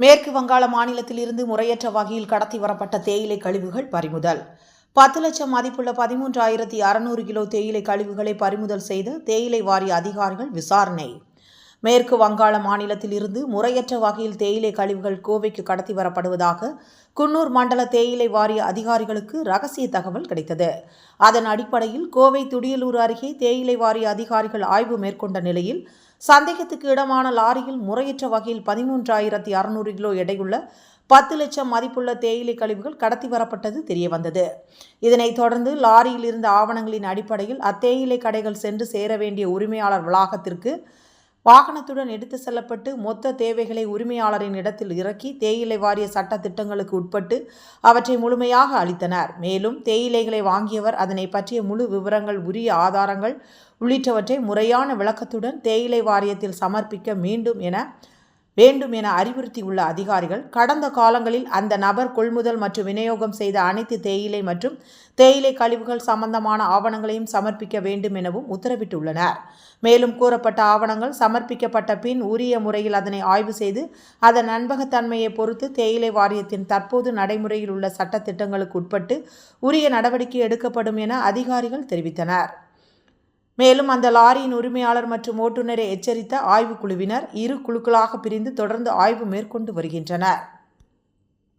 மேற்கு வங்காள மாநிலத்திலிருந்து முறையற்ற வகையில் கடத்தி வரப்பட்ட தேயிலை கழிவுகள் பறிமுதல். பத்து லட்சம் மதிப்புள்ள பதிமூன்றாயிரத்தி அறுநூறு கிலோ தேயிலை கழிவுகளை பறிமுதல் செய்த தேயிலை வாரிய அதிகாரிகள் விசாரணை. மேற்கு வங்காள மாநிலத்தில் இருந்து முறையற்ற வகையில் தேயிலை கழிவுகள் கோவைக்கு கடத்தி வரப்படுவதாக குன்னூர் மண்டல தேயிலை வாரிய அதிகாரிகளுக்கு ரகசிய தகவல் கிடைத்தது. அதன் அடிப்படையில் கோவை துடியலூர் அருகே தேயிலை வாரிய அதிகாரிகள் ஆய்வு மேற்கொண்ட நிலையில் சந்தேகத்துக்கு இடமான லாரியில் முறையற்ற வகையில் பதிமூன்றாயிரத்தி அறுநூறு கிலோ எடையுள்ள பத்து லட்சம் மதிப்புள்ள தேயிலை கழிவுகள் கடத்தி வரப்பட்டது தெரியவந்தது. இதனைத் தொடர்ந்து லாரியில் இருந்த ஆவணங்களின் அடிப்படையில் அத்தேயிலை கடைகள் சென்று சேர வேண்டிய உரிமையாளர் வளாகத்திற்கு வாகனத்துடன் எடுத்து செல்லப்பட்டு மொத்த தேவைகளை உரிமையாளரின் இடத்தில் இறக்கி தேயிலை வாரிய சட்ட திட்டங்களுக்கு உட்பட்டு அவற்றை முழுமையாக அளித்தனர். மேலும் தேயிலைகளை வாங்கியவர் அதனை பற்றிய முழு விவரங்கள் உரிய ஆதாரங்கள் உள்ளிட்டவற்றை முறையான விளக்கத்துடன் தேயிலை வாரியத்தில் சமர்ப்பிக்க மீண்டும் என வேண்டும் என அறிவுறுத்தியுள்ள அதிகாரிகள் கடந்த காலங்களில் அந்த நபர் கொள்முதல் மற்றும் விநியோகம் செய்த அனைத்து தேயிலை மற்றும் தேயிலை கழிவுகள் சம்பந்தமான ஆவணங்களையும் சமர்ப்பிக்க வேண்டும் எனவும் உத்தரவிட்டுள்ளனர். மேலும் கூறப்பட்ட ஆவணங்கள் சமர்ப்பிக்கப்பட்ட பின் உரிய முறையில் அதனை ஆய்வு செய்து அதன் நண்பகத்தன்மையை பொறுத்து தேயிலை வாரியத்தின் தற்போது நடைமுறையில் உள்ள சட்டத்திட்டங்களுக்கு உட்பட்டு உரிய நடவடிக்கை எடுக்கப்படும் என அதிகாரிகள் தெரிவித்தனர். மேலும் அந்த லாரியின் உரிமையாளர் மற்றும் ஓட்டுநரை எச்சரித்த ஆய்வுக் குழுவினர் இரு குழுக்களாக பிரிந்து தொடர்ந்து ஆய்வு மேற்கொண்டு வருகின்றனர்.